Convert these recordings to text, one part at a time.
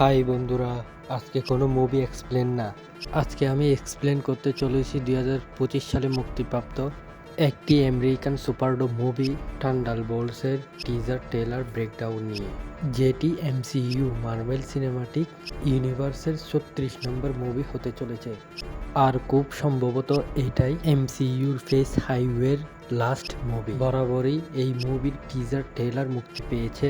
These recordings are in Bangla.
হাই বন্ধুরা, আজকে কোনো মুভি এক্সপ্লেন না। আজকে আমি এক্সপ্লেন করতে চলেছি দুই হাজার পঁচিশ সালে মুক্তিপ্রাপ্ত একটি আমেরিকান সুপারডো মুভি টান্ডাল বোলসের টিজার টেলার ব্রেকডাউন নিয়ে, যেটি এমসিইউ মার্বেল সিনেমাটিক ইউনিভার্সের ছত্রিশ নম্বর মুভি হতে চলেছে। আর খুব সম্ভবত এটাই এমসিইউর ফেস হাইওয়ের লাস্ট মুভি বরাবরই এই মুভির টিজার ট্রেলার মুক্তি পেয়েছে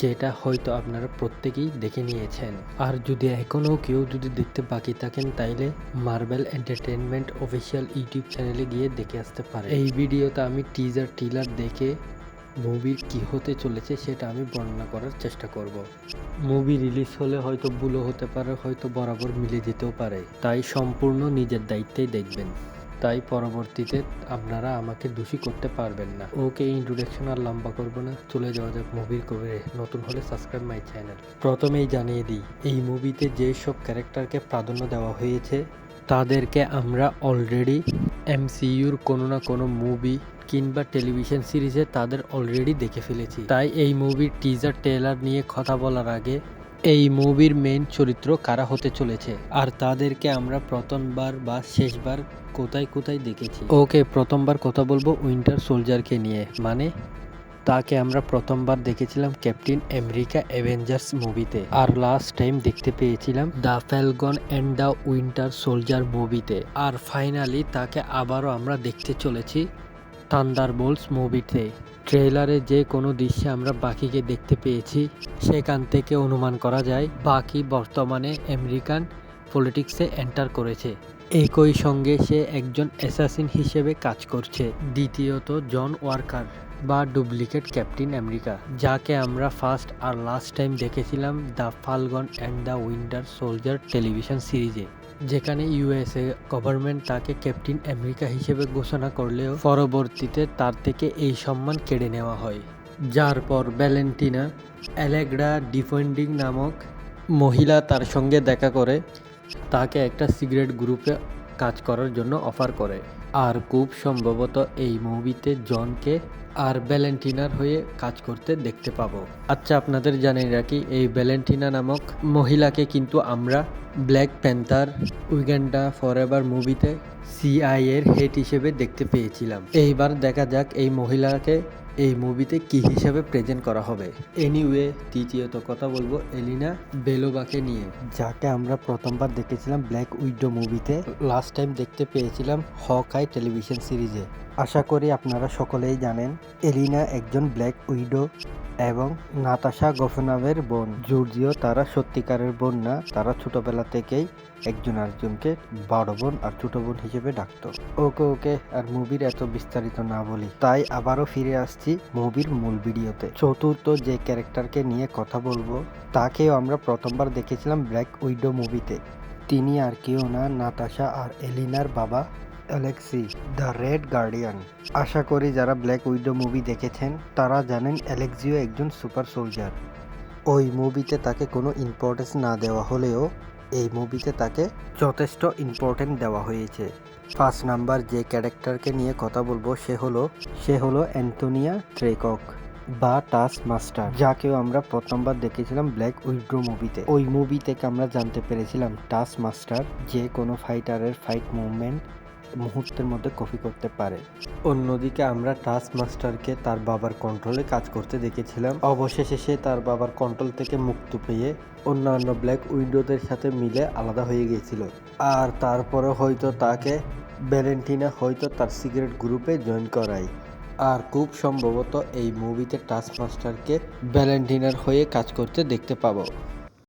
যেটা হয়তো আপনারা প্রত্যেকেই দেখে নিয়েছেন। আর যদি এখনও কেউ যদি দেখতে বাকি থাকেন, তাইলে মার্বেল এন্টারটেনমেন্ট অফিসিয়াল ইউটিউব চ্যানেলে গিয়ে দেখে আসতে পারে এই ভিডিওতে আমি টিজার, টিলার দেখে মুভির কি হতে চলেছে সেটা আমি বর্ণনা করার চেষ্টা করব। মুভি রিলিজ হলে হয়তো ভুলও হতে পারে, হয়তো বরাবর মিলে যেতেও পারে। তাই সম্পূর্ণ নিজের দায়িত্বেই দেখবেন। তাই পরবর্তীতে আপনারা আমাকে দোষী করতে পারবেন না। ওকে ইন্ট্রোডাকশন আর লম্বা করব না। চলে যাওয়া যাক মুভির কবে নতুন হলে সাবস্ক্রাইব মাই চ্যানেল প্রথমেই জানিয়ে দিই, এই মুভিতে যেসব ক্যারেক্টারকে প্রাধান্য দেওয়া হয়েছে, তাদেরকে আমরা অলরেডি এমসিইউর কোনো না কোনো মুভি কিংবা টেলিভিশন সিরিজে তাদের অলরেডি দেখে ফেলেছি। তাই এই মুভির টিজার ট্রেলার নিয়ে কথা বলার আগে এই মুভির মেন চরিত্র কারা হতে চলেছে? আর তাদেরকে আমরা প্রথমবার বা শেষবার কোথায় কোথায় দেখেছি? ওকে, প্রথমবার কথা বলব উইন্টার সোলজারকে নিয়ে। মানে তাকে আমরা প্রথমবার দেখেছিলাম ক্যাপ্টেন আমেরিকা অ্যাভেঞ্জার্স মুভিতে। আর লাস্ট টাইম দেখতে পেয়েছিলাম the Falcon and the Winter Soldier মুভিতে। আর ফাইনালি তাকে আবারও আমরা দেখতে চলেছি থান্ডারবোল্টস মুভিতে ট্রেলারে যে কোনো দৃশ্যে আমরা বাকিকে দেখতে পেয়েছি, সেখান থেকে অনুমান করা যায় বাকি বর্তমানে আমেরিকান পলিটিক্সে এন্টার করেছে। একই সঙ্গে সে একজন অ্যাসাসিন হিসেবে কাজ করছে, দ্বিতীয়ত জন ওয়ার্কার বা ডুপ্লিকেট ক্যাপ্টেন আমেরিকা যাকে আমরা ফার্স্ট আর লাস্ট টাইম দেখেছিলাম the Falcon and the Winter Soldier television সিরিজে যেখানে ইউএসএ গভর্নমেন্ট তাকে ক্যাপ্টেন আমেরিকা হিসেবে ঘোষণা করলেও পরবর্তীতে তার থেকে এই সম্মান কেড়ে নেওয়া হয়। যার পর ভ্যালেন্টিনা অ্যালেগ্রা ডিফেন্ডিং নামক মহিলা তার সঙ্গে দেখা করে, তাকে একটা সিগারেট গ্রুপে কাজ করার জন্য অফার করে। আর খুব সম্ভবত এই মুভিতে জনকে আর ভ্যালেন্টিনার হয়ে কাজ করতে দেখতে পাবো। আচ্ছা আপনাদের জানিয়ে রাখি, এই ভ্যালেন্টিনা নামক মহিলাকে কিন্তু আমরা Black Panther Wakanda Forever ever মুভিতে সিআইএর হেড হিসেবে দেখতে পেয়েছিলাম। এইবার দেখা যাক এই মহিলাকে এই মুভিতে কি হিসাবে প্রেজেন্ট করা হবে। এনিওয়ে, তৃতীয়ত কথা বলব এলিনা বেলোবাকে নিয়ে। যাকে আমরা প্রথমবার দেখেছিলাম ব্ল্যাক উইডো মুভিতে, লাস্ট টাইম দেখতে পেয়েছিলাম হকাই টেলিভিশন সিরিজে। আশা করি আপনারা সকলেই জানেন এলিনা একজন ব্ল্যাক উইডো এবং নাতাশা গফনাবের বোন। জর্জিও তারা সত্যিকারের বোন না, তারা ছোটবেলা থেকেই একজন আরেকজনকে বড় বোন আর ছোট বোন হিসেবে ডাকতো। ওকে ওকে, আর মুভির এত বিস্তারিত না বলি। তাই আবারও ফিরে আসছি মুভির মূল ভিডিওতে। চতুর্থ যে ক্যারেক্টারকে নিয়ে কথা বলব, তাকেও আমরা প্রথমবার দেখেছিলাম ব্ল্যাক উইডো মুভিতে। তিনি আর কেউ না, নাতাশা আর এলিনার বাবা অ্যালেক্সি, দ্য রেড গার্ডিয়ান। আশা করি যারা ব্ল্যাক উইডো মুভি দেখেছেন, তারা জানেন অ্যালেক্সিও একজন সুপার সোলজার। ওই মুভিতে তাকে কোনো ইম্পর্টেন্স না দেওয়া হলেও, এই মুভিতে তাকে যথেষ্ট ইম্পর্টেন্ট দেওয়া হয়েছে। পাঁচ নাম্বার যে ক্যারেক্টারকে নিয়ে কথা বলব, সে হলো সে হলো অ্যান্টোনিয়া ট্রেকক বা টাস মাস্টার যাকেও আমরা প্রথমবার দেখেছিলাম ব্ল্যাক উইড্রো মুভিতে। ওই মুভি থেকে আমরা জানতে পেরেছিলাম টাস মাস্টার যে কোনো ফাইটারের ফাইট মুভমেন্ট মুহূর্তের মধ্যে কপি করতে পারে। অন্যদিকে আমরা টাস মাস্টারকে তার বাবার কন্ট্রোলে কাজ করতে দেখেছিলাম। অবশেষে সে তার বাবার কন্ট্রোল থেকে মুক্তি পেয়ে অন্যান্য ব্ল্যাক উইন্ডোদের সাথে মিলে আলাদা হয়ে গিয়েছিল। আর তারপরে হয়তো তাকে ভ্যালেন্টিনা হয়তো তার সিগারেট গ্রুপে জয়েন করায়। আর খুব সম্ভবত এই মুভিতে টাস মাস্টারকে ভ্যালেন্টিনার হয়ে কাজ করতে দেখতে পাবো।